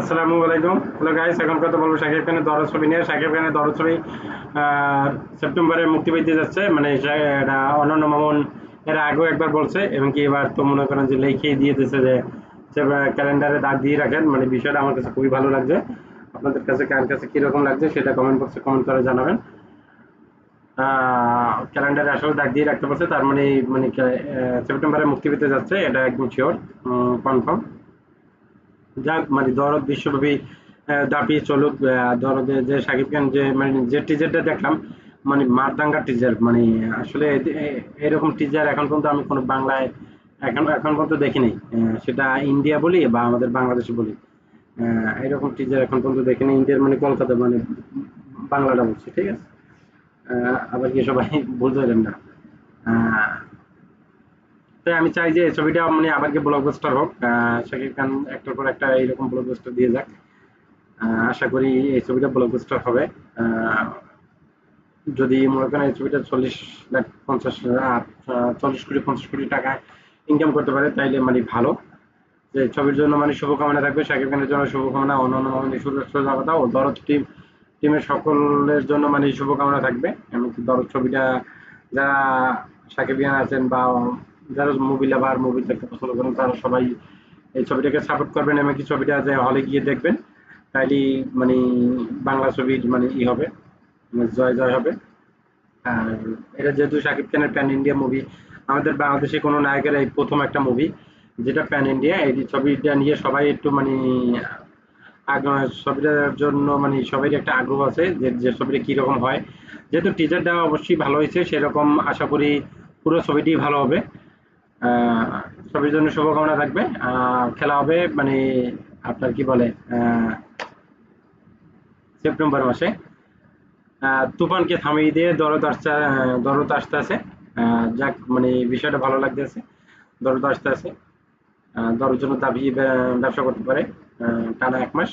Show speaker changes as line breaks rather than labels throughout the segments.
আসসালামু আলাইকুম। Hello guys এখন কথা বলব শাকিব খানের দরদ ছবি নিয়ে। শাকিব খানের দরদ ছবি সেপ্টেম্বরে মুক্তি পেতে যাচ্ছে। মানে এটা অনন্য মামুন এর আগেও একবার বলছে, এবং কি এবার তো মনে করেন যে লিখিয়ে দিয়ে দিয়েছে যে ক্যালেন্ডারে দাগ দিয়ে রাখেন। মানে বিষয়টা আমার কাছে খুবই ভালো লাগছে। আপনাদের কাছে কার কাছে কীরকম লাগছে সেটা কমেন্ট বক্সে কমেন্ট করে জানাবেন। ক্যালেন্ডারে আসলে দাগ দিয়ে রাখতে পারছে তার মানে মানে সেপ্টেম্বরে মুক্তি পেতে যাচ্ছে, এটা একদম শিওর কনফার্ম যাক মানে দরদ বিশ্বব্যাপী দাপিয়ে চলুক দরদে যে শাকিব খান যে মানে যে টিজারটা দেখলাম মানে মারদাঙ্গা টিজার মানে আসলে এরকম টিজার এখন পর্যন্ত আমি কোনো বাংলায় এখন এখন পর্যন্ত দেখিনি। সেটা ইন্ডিয়া বলি বা আমাদের বাংলাদেশে বলি। এরকম টিজার এখন পর্যন্ত দেখিনি। ইন্ডিয়ার মানে কলকাতা মানে বাংলাটা বলছি, ঠিক আছে? আবার কি সবাই বুঝতে পারেন না? তাই আমি চাই যে ছবিটা মানে আবার কি ব্লকবাস্টার হোক শাকিব খান একটার পর একটা এইরকম ব্লকবাস্টার দিয়ে যাক। আশা করি এই ছবিটা ব্লকবাস্টার হবে। যদি মনে করেন এই ছবিটা চল্লিশ লাখ পঞ্চাশ চল্লিশ কোটি, পঞ্চাশ কোটি টাকা ইনকাম করতে পারে, তাইলে মানে ভালো। যে ছবির জন্য মানে শুভকামনা থাকবে, শাকিব খানের জন্য শুভকামনা, অন্যান্য মানে সোজা কথা ও দরদ টিম, টিমের সকলের জন্য মানে শুভকামনা থাকবে। এমনকি দরদ ছবিটা যারা সাকিবিয়ান আছেন বা যারা মুভি লাভার মুভি দেখতে পছন্দ করেন, তারা সবাই এই ছবিটাকে সাপোর্ট করবেন এমনকি ছবিটা যে হলে গিয়ে দেখবেন, তাইলেই মানে বাংলা ছবির মানে ই হবে মানে জয় জয় হবে। আর এটা যেহেতু শাকিব খানের প্যান ইন্ডিয়া মুভি আমাদের বাংলাদেশে কোনো নায়কের এই প্রথম একটা মুভি যেটা প্যান ইন্ডিয়া এই ছবিটা নিয়ে সবাই একটু মানে ছবিটার জন্য মানে সবাই একটা আগ্রহ আছে যে যে ছবিটা কীরকম হয়। যেহেতু টিজারটা অবশ্যই ভালো হয়েছে, সেরকম আশা করি পুরো ছবিটি ভালো হবে। ছবির জন্য শুভকামনা থাকবে। খেলা হবে মানে আপনার কি বলে সেপ্টেম্বর মাসে। তুফানকে থামিয়ে দিয়ে দরদ আসতে দরদ আসতে আছে। যাক মানে বিষয়টা ভালো লাগতেছে। দরদ আসতে আছে। দরদ জন্য দাবি ব্যবসা করতে পারে। টানা এক মাস,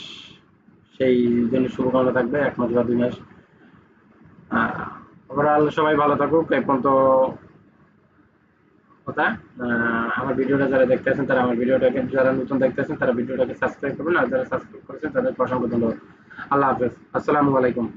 সেই জন্য শুভকামনা থাকবে, এক মাস বা দুই মাস। ওভারঅল সবাই ভালো থাকুক এখন তো কথা। আমার ভিডিওটা যারা দেখতে আছেন তারা আমার ভিডিওটাকে যারা নতুন দেখতে আছেন তারা ভিডিওটাকে সাবস্ক্রাইব করবেন। আর যারা সাবস্ক্রাইব করেছেন তাদের অসংখ্য ধন্যবাদ। আল্লাহ হাফেজ। আসসালামু আলাইকুম।